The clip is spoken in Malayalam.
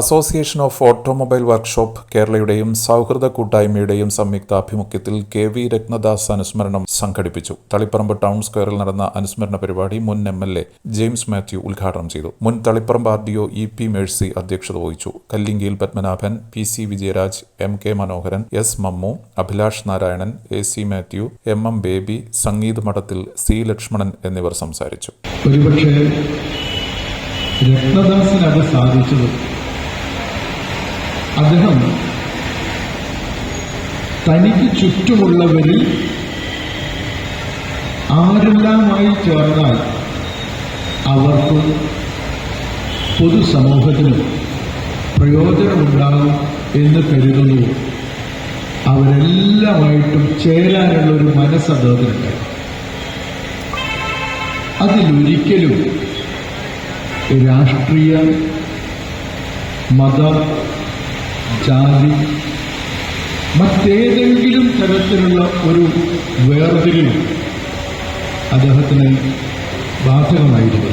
അസോസിയേഷൻ ഓഫ് ഓട്ടോമൊബൈൽ വർക്ക്ഷോപ്പ് കേരളയുടെയും സൗഹൃദ കൂട്ടായ്മയുടെയും സംയുക്ത ആഭിമുഖ്യത്തിൽ കെ വി രത്നദാസ് അനുസ്മരണം സംഘടിപ്പിച്ചു. തളിപ്പറമ്പ് ടൗൺ സ്ക്വയറിൽ നടന്ന അനുസ്മരണ പരിപാടി മുൻ M L A James Mathew ഉദ്ഘാടനം ചെയ്തു. മുൻ Taliparamba R D O E P Mercy അധ്യക്ഷത വഹിച്ചു. കല്ലിങ്കിയിൽ Padmanabhan P C Vijayaraj M K Manoharan S Mammu Abhilash Narayanan A C Mathew M M Baby Sangeeth Madathil C Lakshmanan എന്നിവർ സംസാരിച്ചു. ഒരുപക്ഷെ രത്നദാസിന് അത് സാധിച്ചത് അദ്ദേഹം തനിക്ക് ചുറ്റുമുള്ളവരിൽ ആരെല്ലാമായി ചേർന്നാൽ അവർക്കും പൊതുസമൂഹത്തിന് പ്രയോജനമുണ്ടാകും എന്ന് കരുതുന്നു. അവരെല്ലാമായിട്ടും ചേരാനുള്ള ഒരു മനസ്സ് അതിലൊരിക്കലും രാഷ്ട്രീയ മത ജാതി മറ്റേതെങ്കിലും തരത്തിലുള്ള ഒരു വേർതിരിവ് അദ്ദേഹത്തിന് ബാധകമായിരുന്നു